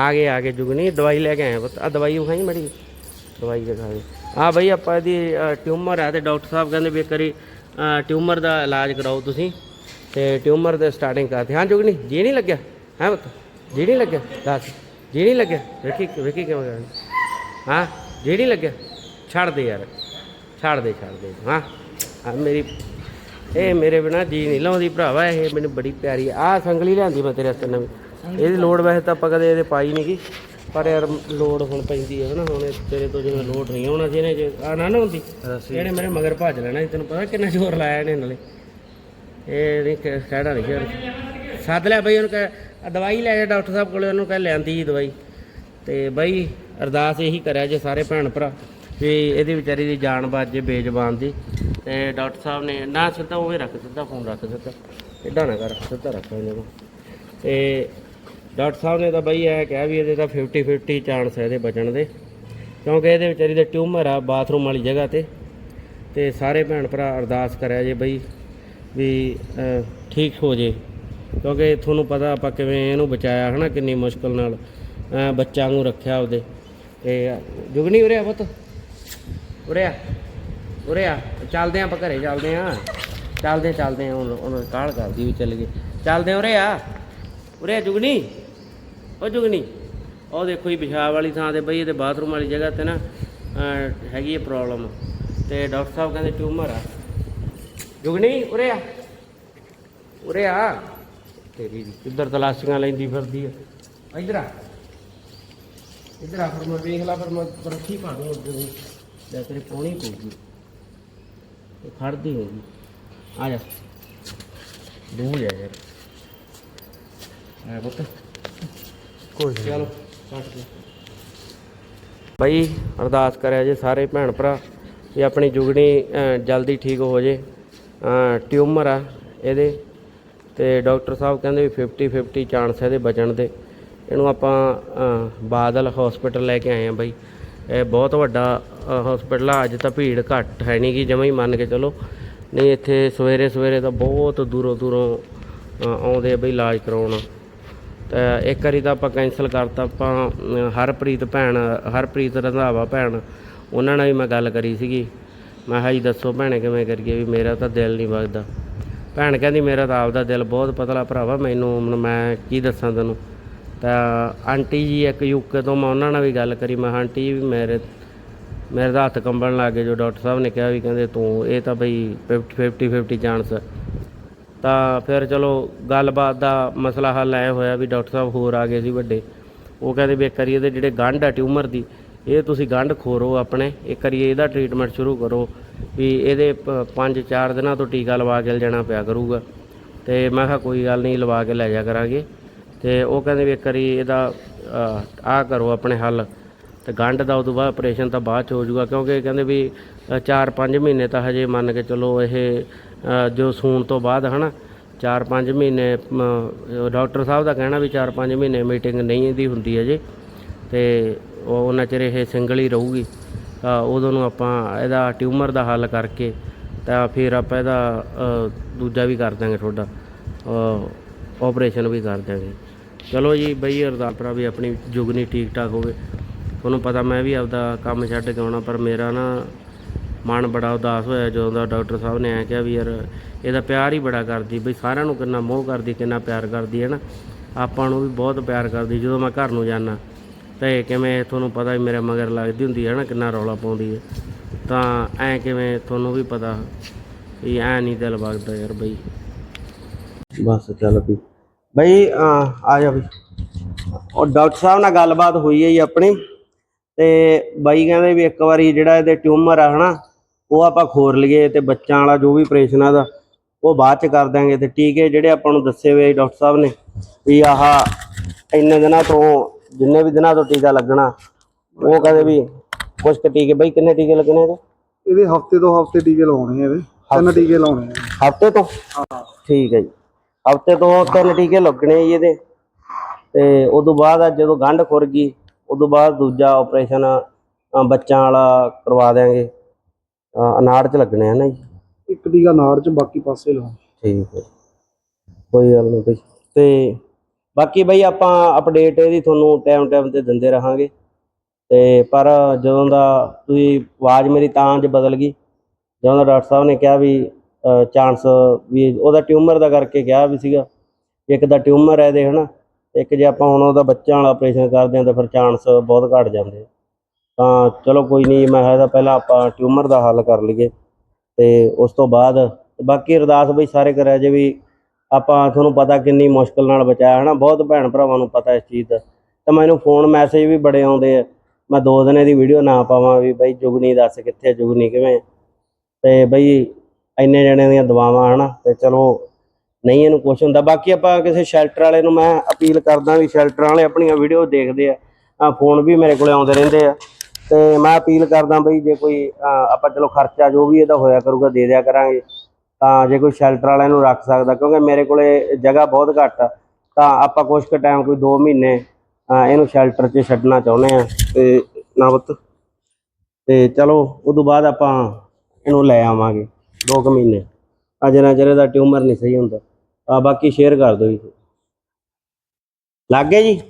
ਆ ਗਏ ਆ ਗਏ ਜੁਗਨੀ, ਦਵਾਈ ਲੈ ਕੇ ਆਏ ਪੁੱਤ। ਆ ਦਵਾਈ ਵਿਖਾਈ ਮੜੀ ਦਵਾਈ ਦਿਖਾ ਦੇ। ਆ ਬਈ ਆਪਾਂ ਇਹਦੀ ਟਿਊਮਰ ਹੈ ਤੇ ਡਾਕਟਰ ਸਾਹਿਬ ਕਹਿੰਦੇ ਵੀ ਇੱਕ ਵਾਰੀ ਟਿਊਮਰ ਦਾ ਇਲਾਜ ਕਰਾਓ ਤੁਸੀਂ। ਤੇ ਟਿਊਮਰ ਦੇ ਸਟਾਰਟਿੰਗ ਕਰਦੇ। ਹਾਂ ਜੁਗਨੀ, ਜੀ ਨਹੀਂ ਲੱਗਿਆ? ਹੈ ਪੁੱਤ? ਜੀ ਨਹੀਂ ਲੱਗਿਆ? ਦੱਸ। ਜੀ ਨਹੀਂ ਲੱਗਿਆ? ਵੇਖੀ ਵੇਖੀ ਕਿਵੇਂ ਕਰਨੀ ਹਾਂ? ਜੀ ਨਹੀਂ ਲੱਗਿਆ? ਛੱਡ ਦੇ ਯਾਰ। ਛੱਡ ਦੇ ਛੱਡ ਦੇ। ਹਾਂ? ਆ ਮੇਰੀ, ਇਹ ਮੇਰੇ ਬਿਨਾ ਜੀ ਨਹੀਂ ਲਾਉਂਦੀ ਭਰਾਵਾ। ਇਹ ਮੈਨੂੰ ਬੜੀ ਪਿਆਰੀ ਆ। ਸੰਗਲੀ ਲਿਆਂਦੀ ਮੈਂ ਤੇਰੇ ਵਾਸਤੇ ਨਵੀਂ। ਇਹਦੀ ਲੋੜ ਵੈਸੇ ਤਾਂ ਆਪਾਂ ਕਦੇ ਇਹਦੇ ਪਾਈ ਨਹੀਂ ਗੀ ਪਰ ਯਾਰ ਲੋੜ ਹੁਣ ਪੈਂਦੀ ਹੈ ਨਾ ਹੁਣ ਇਹ ਤੇਰੇ ਤੋਂ ਜਿਵੇਂ ਲੋੜ ਨਹੀਂ ਹੋਣਾ ਜਿਹਨੇ ਜੇ ਆ ਨਾ ਨਾ ਹੁੰਦੀ ਇਹਨੇ ਮੇਰੇ ਮਗਰ ਭੱਜ ਲੈਣਾ ਸੀ, ਤੈਨੂੰ ਪਤਾ ਕਿੰਨਾ ਜ਼ੋਰ ਲਾਇਆ ਇਹਨੇ ਨਾਲੇ। ਇਹ ਨਹੀਂ ਕਹਿਣਾ ਨਹੀਂ ਯਾਰ ਸੱਦ ਲਿਆ ਬਈ ਉਹਨੂੰ ਕਹਿ ਦਵਾਈ ਲੈ ਜਾ ਡਾਕਟਰ ਸਾਹਿਬ ਕੋਲੇ ਉਹਨੂੰ ਕਹਿ ਲਿਆਂਦੀ ਜੀ ਦਵਾਈ। ਤੇ ਬਈ ਅਰਦਾਸ ਇਹੀ ਕਰਿਆ ਜੇ ਸਾਰੇ ਭੈਣ ਭਰਾ ਵੀ ਇਹਦੀ ਵਿਚਾਰੀ ਦੀ ਜਾਨ ਜੇ ਬੇਜ਼ਬਾਨ ਦੀ। ਤੇ ਡਾਕਟਰ ਸਾਹਿਬ ਨੇ ਨਾ ਸਿੱਧਾ ਉਵੇਂ ਰੱਖ ਸਿੱਧਾ ਫੋਨ ਰੱਖ ਸਿੱਧਾ ਏਦਾਂ ਨਾ ਕਰ ਸਿੱਧਾ ਰੱਖ ਇਹਨੂੰ। ਤੇ ਡਾਕਟਰ ਸਾਹਿਬ ਨੇ ਤਾਂ ਬਈ ਇਹ ਕਿਹਾ ਵੀ ਇਹਦੇ ਤਾਂ 50 50 ਚਾਂਸ ਹੈ ਇਹਦੇ ਬਚਣ ਦੇ। ਕਿਉਂਕਿ ਇਹਦੇ ਵਿਚਾਰੀ ਦੇ ਟਿਊਮਰ ਆ ਬਾਥਰੂਮ ਵਾਲੀ ਜਗ੍ਹਾ ਤੇ। ਤੇ ਸਾਰੇ ਭੈਣ ਭਰਾ ਅਰਦਾਸ ਕਰਿਆ ਜੇ ਬਈ ਵੀ ਠੀਕ ਹੋ ਜੇ। ਕਿਉਂਕਿ ਤੁਹਾਨੂੰ ਪਤਾ ਆਪਾਂ ਕਿਵੇਂ ਇਹਨੂੰ ਬਚਾਇਆ ਹਨਾ ਕਿੰਨੀ ਮੁਸ਼ਕਲ ਨਾਲ ਅਹ, ਬੱਚਾ ਨੂੰ ਰੱਖਿਆ ਉਹਦੇ। ਤੇ ਜੁਗਨੀ ਉਰੇ ਆ ਪੁੱਤ। ਉਰੇ ਆ। ਉਰੇ ਆ। ਚੱਲਦੇ ਆ ਆਪਾਂ ਘਰੇ ਚੱਲਦੇ ਆ। ਚੱਲਦੇ ਚੱਲਦੇ ਆ। ਹੁਣ ਹੁਣ ਕਾਲ ਕਰਦੀ ਵੀ ਚੱਲ ਗਏ ਚੱਲਦੇ ਉਰੇ ਆ। ਉਰੇ ਜੁਗਨੀ। ਉਹ ਜੁਗਨੀ ਉਹ ਦੇਖੋ ਜੀ, ਪਿਸ਼ਾਬ ਵਾਲੀ ਥਾਂ ਤੇ ਬਈ ਇਹਦੇ ਬਾਥਰੂਮ ਵਾਲੀ ਜਗ੍ਹਾ ਤੇ ਨਾ ਹੈਗੀ ਹੈ ਪ੍ਰੋਬਲਮ ਤੇ ਡਾਕਟਰ ਸਾਹਿਬ ਕਹਿੰਦੇ ਟਿਊਮਰ ਆ। ਜੁਗਨੀ ਉਰੇ ਆ। ਉਰੇ ਆ। ਤੇਰੀ ਦੀ ਤਲਾਸ਼ੀਆਂ ਲੈਂਦੀ ਫਿਰਦੀ ਆ। ਇੱਧਰ ਆ। ਇੱਧਰ ਆ, ਫਿਰ ਮੈਂ ਵੇਖ ਲਾ, ਫਿਰ ਮੈਂ ਬਰਫੀ ਪਾ ਦੂੰ ਅੱਗੇ ਲੈ, ਤੇਰੇ ਪੌਣੀ ਪਊਗੀ ਇਹ ਖੜਦੀ ਹੋਗੀ ਆ ਜਾ। ਦੂਰ ਜਾ। ਯਾਰ ਆ ਪੁੱਤ। ਕੋਈ ਚਲੋ ਕੱਟ ਲੈ ਬਈ, ਅਰਦਾਸ ਕਰਿਆ ਜੇ ਸਾਰੇ ਭੈਣ ਭਰਾ ਵੀ ਆਪਣੀ ਜੁਗਣੀ ਜਲਦੀ ਠੀਕ ਹੋ ਜੇ। ਟਿਊਮਰ ਆ ਇਹਦੇ ਤੇ ਡਾਕਟਰ ਸਾਹਿਬ ਕਹਿੰਦੇ ਵੀ 50 50 ਚਾਂਸ ਇਹਦੇ ਬਚਣ ਦੇ। ਇਹਨੂੰ ਆਪਾਂ ਬਾਦਲ ਹਸਪੀਟਲ ਲੈ ਕੇ ਆਏ ਆ ਬਾਈ। ਇਹ ਬਹੁਤ ਵੱਡਾ ਹਸਪੀਟਲ ਆ, ਅੱਜ ਤਾਂ ਭੀੜ ਘੱਟ ਹੈ ਨਹੀਂ ਗੀ, ਜਮਾਂ ਹੀ ਮੰਨ ਕੇ ਚਲੋ। ਨਹੀਂ, ਇੱਥੇ ਸਵੇਰੇ ਸਵੇਰੇ ਤਾਂ ਬਹੁਤ ਦੂਰੋਂ ਦੂਰੋਂ ਆਉਂਦੇ ਆ ਬਈ ਇਲਾਜ ਕਰਾਉਣ। ਤਾਂ ਇੱਕ ਵਾਰੀ ਤਾਂ ਆਪਾਂ ਕੈਂਸਲ ਕਰਤਾ ਆਪਾਂ ਹਰਪ੍ਰੀਤ ਭੈਣ ਹਰਪ੍ਰੀਤ ਰੰਧਾਵਾ ਭੈਣ ਉਹਨਾਂ ਨਾਲ ਵੀ ਮੈਂ ਗੱਲ ਕਰੀ ਸੀਗੀ। ਮੈਂ ਕਿਹਾ ਜੀ ਦੱਸੋ ਭੈਣੇ ਕਿਵੇਂ ਕਰੀਏ ਵੀ ਮੇਰਾ ਤਾਂ ਦਿਲ ਨਹੀਂ ਵਗਦਾ। ਭੈਣ ਕਹਿੰਦੀ ਮੇਰਾ ਤਾਂ ਆਪਦਾ ਦਿਲ ਬਹੁਤ ਪਤਲਾ ਭਰਾਵਾ ਮੈਨੂੰ ਹੁਣ ਮੈਂ ਕੀ ਦੱਸਾਂ ਤੈਨੂੰ? ਤਾਂ ਆਂਟੀ ਜੀ ਇੱਕ ਯੂਕੇ ਤੋਂ ਮੈਂ ਉਹਨਾਂ ਨਾਲ ਵੀ ਗੱਲ ਕਰੀ ਮੈਂ ਕਿਹਾ, ਆਂਟੀ ਜੀ ਵੀ ਮੇਰੇ ਮੇਰੇ ਦਾ ਹੱਥ ਕੰਬਣ ਲੱਗ ਗਏ ਜੋ ਡਾਕਟਰ ਸਾਹਿਬ ਨੇ ਕਿਹਾ ਵੀ ਕਹਿੰਦੇ ਤੂੰ ਇਹ ਤਾਂ ਬਈ 50 50 ਚਾਂਸ ਤਾਂ ਫਿਰ ਚਲੋ ਗੱਲਬਾਤ ਦਾ ਮਸਲਾ ਹੱਲ ਐ ਹੋਇਆ ਵੀ ਡਾਕਟਰ ਸਾਹਿਬ ਹੋਰ ਆ ਗਏ ਸੀ ਵੱਡੇ। ਉਹ ਕਹਿੰਦੇ ਵੀ ਇੱਕ ਵਾਰੀ ਇਹਦੇ ਜਿਹੜੇ ਗੰਢ ਆ ਟਿਊਮਰ ਦੀ, ਇਹ ਤੁਸੀਂ ਗੰਢ ਖੋਰੋ ਆਪਣੇ, ਇੱਕ ਵਾਰੀ ਇਹਦਾ ਟ੍ਰੀਟਮੈਂਟ ਸ਼ੁਰੂ ਕਰੋ ਵੀ ਇਹਦੇ 5-4 ਦਿਨਾਂ ਤੋਂ ਟੀਕਾ ਲਵਾ ਕੇ ਜਾਣਾ ਪਿਆ ਕਰੂਗਾ। ਤੇ ਮੈਂ ਕਿਹਾ ਕੋਈ ਗੱਲ ਨਹੀਂ, ਲਵਾ ਕੇ ਲੈ ਜਾ ਕਰਾਂਗੇ। ਤੇ ਉਹ ਕਹਿੰਦੇ ਵੀ ਇੱਕ ਵਾਰੀ ਇਹਦਾ ਆਹ ਕਰੋ ਆਪਣੇ ਹੱਲ। ਤੇ ਗੰਢ ਦਾ ਉਦੋਂ ਬਾਅਦ ਆਪਰੇਸ਼ਨ ਤਾਂ ਬਾਅਦ ਚ ਹੋ ਜਾਊਗਾ ਕਿਉਂਕਿ ਕਹਿੰਦੇ ਵੀ 4-5 ਮਹੀਨੇ ਤਾਂ ਹਜੇ ਮੰਨ ਕੇ ਚਲੋ ਇਹ ਜੋ ਸੂਣ ਤੋਂ ਬਾਅਦ ਹਨਾ 4-5 ਮਹੀਨੇ ਡਾਕਟਰ ਸਾਹਿਬ ਦਾ ਕਹਿਣਾ ਵੀ 4-5 ਮਹੀਨੇ ਮੀਟਿੰਗ ਨਹੀਂ ਇਹਦੀ ਹੁੰਦੀ ਅਜੇ, ਤੇ ਉਹ ਉਹਨਾਂ ਚਿਰ ਇਹ ਸਿੰਗਲ ਹੀ ਰਹੂਗੀ। ਉਦੋਂ ਨੂੰ ਆਪਾਂ ਇਹਦਾ ਟਿਊਮਰ ਦਾ ਹੱਲ ਕਰਕੇ ਤਾਂ ਫਿਰ ਆਪਾਂ ਇਹਦਾ ਦੂਜਾ ਵੀ ਕਰ ਦਾਂਗੇ ਤੁਹਾਡਾ ਆਪਰੇਸ਼ਨ ਵੀ ਕਰ ਦਾਂਗੇ ਚਲੋ ਜੀ, ਬਈ ਅਰਦਾਸ ਭਰਾ ਵੀ ਆਪਣੀ ਜੁਗਨੀ ਠੀਕ ਠਾਕ ਹੋਵੇ। ਤੁਹਾਨੂੰ ਪਤਾ ਮੈਂ ਵੀ ਆਪਦਾ ਕੰਮ ਛੱਡ ਕੇ ਆਉਣਾ, ਪਰ ਮੇਰਾ ਨਾ ਮਨ ਬੜਾ ਉਦਾਸ ਹੋਇਆ ਜਦੋਂ ਦਾ ਡਾਕਟਰ ਸਾਹਿਬ ਨੇ ਆ ਕਿਹਾ ਵੀ ਯਾਰ ਇਹਦਾ ਪਿਆਰ ਹੀ ਬੜਾ ਕਰਦੀ, ਬਈ ਸਾਰਿਆਂ ਨੂੰ ਕਿੰਨਾ ਮੋਹ ਕਰਦੀ, ਕਿੰਨਾ ਪਿਆਰ ਕਰਦੀ, ਹੈ ਨਾ? ਆਪਾਂ ਨੂੰ ਵੀ ਬਹੁਤ ਪਿਆਰ ਕਰਦੀ, ਜਦੋਂ ਮੈਂ ਘਰ ਨੂੰ ਜਾਂਦਾ, ਤੇ ਕਿਵੇਂ ਤੁਹਾਨੂੰ ਪਤਾ ਵੀ ਮੇਰੇ ਮਗਰ ਲੱਗਦੀ ਹੁੰਦੀ ਹੈ ਨਾ, ਕਿੰਨਾ ਰੌਲਾ ਪਾਉਂਦੀ ਹੈ। ਤਾਂ ਐ ਕਿਵੇਂ ਤੁਹਾਨੂੰ ਵੀ ਪਤਾ ਵੀ ਐ ਨਹੀਂ ਦਿਲ ਵਗਦਾ ਯਾਰ ਬਈ। ਬਸ ਚੱਲ ਵੀ। ਬਈ ਆ ਜਾ ਬਈ। ਉਹ ਡਾਕਟਰ ਸਾਹਿਬ ਨਾਲ ਗੱਲਬਾਤ ਹੋਈ ਹੈ ਜੀ ਆਪਣੀ, ਤੇ ਬਾਈ ਕਹਿੰਦੇ ਵੀ ਇੱਕ ਵਾਰੀ ਜਿਹੜਾ ਇਹਦੇ ਟਿਊਮਰ ਆ ਹਨਾ ਉਹ ਆਪਾਂ ਖੋਰ ਲਈਏ ਤੇ ਬੱਚਾਂ ਵਾਲਾ ਜੋ ਵੀ ਆਪਰੇਸ਼ਨ ਆ ਦਾ ਉਹ ਬਾਅਦ ਚ ਕਰ ਦਾਂਗੇ ਤੇ ਟੀਕੇ ਜਿਹੜੇ ਆਪਾਂ ਨੂੰ ਦੱਸੇ ਹੋਏ ਡਾਕਟਰ ਸਾਹਿਬ ਨੇ ਵੀ ਆਹ ਇੰਨੇ ਦਿਨਾਂ ਤੋਂ ਜਿੰਨੇ ਵੀ ਦਿਨਾਂ ਤੋਂ ਟੀਕਾ ਲੱਗਣਾ ਉਹ ਕਹਿੰਦੇ ਵੀ ਕੁਝ ਕੁ ਟੀਕੇ ਬਈ ਕਿੰਨੇ ਟੀਕੇ ਲੱਗਣੇ ਇਹਦੇ? ਇਹਦੇ ਹਫ਼ਤੇ ਤੋਂ ਹਫ਼ਤੇ ਟੀਕੇ ਲਾਉਣੇ ਆ ਇਹਦੇ ਤਿੰਨ ਟੀਕੇ ਲਾਉਣੇ ਆ। ਹਫ਼ਤੇ ਤੋਂ? ਹਾਂ। ਠੀਕ ਹੈ ਜੀ। ਹਫ਼ਤੇ ਤੋਂ ਤਿੰਨ ਟੀਕੇ ਲੱਗਣੇ ਜੀ ਇਹਦੇ। ਤੇ ਉਦੋਂ ਬਾਅਦ ਜਦੋਂ ਗੰਢ ਖੁਰ ਗਈ ਉਦੋਂ ਬਾਅਦ ਦੂਜਾ ਆਪਰੇਸ਼ਨ ਬੱਚਾਂ ਵਾਲਾ ਕਰਵਾ ਦਿਆਂਗੇ। ਅ, ਅਨਾੜ ਚ ਲੱਗਣੇ ਆ ਨਾ ਜੀ। ਇੱਕ ਟੀਕਾ ਨਾੜ ਚ ਬਾਕੀ ਪਾਸੇ ਲਾਉਣੇ ਠੀਕ ਹੈ। ਕੋਈ ਗੱਲ ਨਹੀਂ ਬਈ। ਤੇ ਬਾਕੀ ਬਈ ਆਪਾਂ ਅਪਡੇਟ ਇਹਦੀ ਤੁਹਾਨੂੰ ਟਾਈਮ ਟਾਈਮ ਤੇ ਦਿੰਦੇ ਰਹਾਂਗੇ। ਤੇ ਪਰ ਜਦੋਂ ਦਾ ਤੁਸੀਂ ਆਵਾਜ਼ ਮੇਰੀ ਤਾਂ ਅੱਜ ਬਦਲ ਗਈ। ਜਦੋਂ ਦਾ ਡਾਕਟਰ ਸਾਹਿਬ ਨੇ ਕਿਹਾ ਵੀ ਚਾਂਸ ਵੀ ਉਹਦਾ ਟਿਊਮਰ ਦਾ ਕਰਕੇ ਕਿਹਾ ਵੀ ਸੀਗਾ ਇੱਕ ਦਾ ਟਿਊਮਰ ਹੈ ਇਹਦੇ ਹਨਾ। ਇੱਕ ਜੇ ਆਪਾਂ ਹੁਣ ਉਹਦਾ ਬੱਚਿਆਂ ਵਾਲਾ ਆਪਰੇਸ਼ਨ ਕਰਦੇ ਹਾਂ ਤਾਂ ਫਿਰ ਚਾਂਸ ਬਹੁਤ ਘਟ ਜਾਂਦੇ ਆ। ਤਾਂ ਚਲੋ ਕੋਈ ਨਹੀਂ, ਮੈਂ ਇਹਦਾ ਪਹਿਲਾਂ ਆਪਾਂ ਟਿਊਮਰ ਦਾ ਹੱਲ ਕਰ ਲਈਏ ਤੇ ਉਸ ਤੋਂ ਬਾਅਦ ਬਾਕੀ ਅਰਦਾਸ ਬਈ ਸਾਰੇ ਕਰਿਆ ਜੇ ਵੀ ਆਪਾਂ ਤੁਹਾਨੂੰ ਪਤਾ ਕਿੰਨੀ ਮੁਸ਼ਕਲ ਨਾਲ ਬਚਾਇਆ ਹਨਾ, ਬਹੁਤ ਭੈਣ ਭਰਾਵਾਂ ਨੂੰ ਪਤਾ ਇਸ ਚੀਜ਼ ਦਾ। ਤਾਂ ਮੈਨੂੰ ਫੋਨ ਮੈਸੇਜ ਵੀ ਬੜੇ ਆਉਂਦੇ ਆ, ਮੈਂ ਦੋ ਦਿਨੇ ਦੀ ਵੀਡੀਓ ਨਾ ਪਾਵਾਂ ਵੀ ਬਈ ਜੁਗਨੀ ਦੱਸ ਕਿੱਥੇ ਜੁਗਨੀ ਕਿਵੇਂ ਆ। ਤੇ ਬਈ ਇੰਨੇ ਜਣੇ ਦੀਆਂ ਦੁਆਵਾਂ ਹਨਾ, ਤੇ ਚਲੋ ਨਹੀਂ ਇਹਨੂੰ ਕੁਛ ਹੁੰਦਾ। ਬਾਕੀ ਆਪਾਂ ਕਿਸੇ ਸ਼ੈਲਟਰ ਵਾਲੇ ਨੂੰ ਮੈਂ ਅਪੀਲ ਕਰਦਾ ਵੀ ਸ਼ੈਲਟਰ ਵਾਲੇ ਆਪਣੀਆਂ ਵੀਡੀਓ ਦੇਖਦੇ ਆ ਆ ਫੋਨ ਵੀ ਮੇਰੇ ਕੋਲੇ ਆਉਂਦੇ ਰਹਿੰਦੇ ਆ। ਤੇ ਮੈਂ ਅਪੀਲ ਕਰਦਾ ਬਈ ਜੇ ਕੋਈ ਆਪਾਂ ਚਲੋ ਖਰਚਾ ਜੋ ਵੀ ਇਹਦਾ ਹੋਇਆ ਕਰੂਗਾ ਦੇ ਦਿਆ ਕਰਾਂਗੇ। ਤਾਂ ਜੇ ਕੋਈ ਸ਼ੈਲਟਰ ਵਾਲਿਆਂ ਨੂੰ ਰੱਖ ਸਕਦਾ, ਕਿਉਂਕਿ ਮੇਰੇ ਕੋਲੇ ਜਗ੍ਹਾ ਬਹੁਤ ਘੱਟ ਆ, ਤਾਂ ਆਪਾਂ ਕੁਝ ਕੁ ਟਾਈਮ ਕੋਈ 2 ਮਹੀਨੇ ਇਹਨੂੰ ਸ਼ੈਲਟਰ 'ਚ ਛੱਡਣਾ ਚਾਹੁੰਦੇ ਆ। ਤੇ ਨਾ ਪੁੱਤ, ਤੇ ਚਲੋ, ਉਦੋਂ ਬਾਅਦ ਆਪਾਂ ਇਹਨੂੰ ਲੈ ਆਵਾਂਗੇ 2 ਕੁ ਮਹੀਨੇ। ਅਜੇ ਨਾ ਚਿਰ ਇਹਦਾ ਟਿਊਮਰ ਨਹੀਂ ਸਹੀ ਹੁੰਦਾ। ਆ ਬਾਕੀ ਸ਼ੇਅਰ ਕਰ ਦਿਓ ਜੀ। ਲੱਗ ਗਿਆ ਜੀ?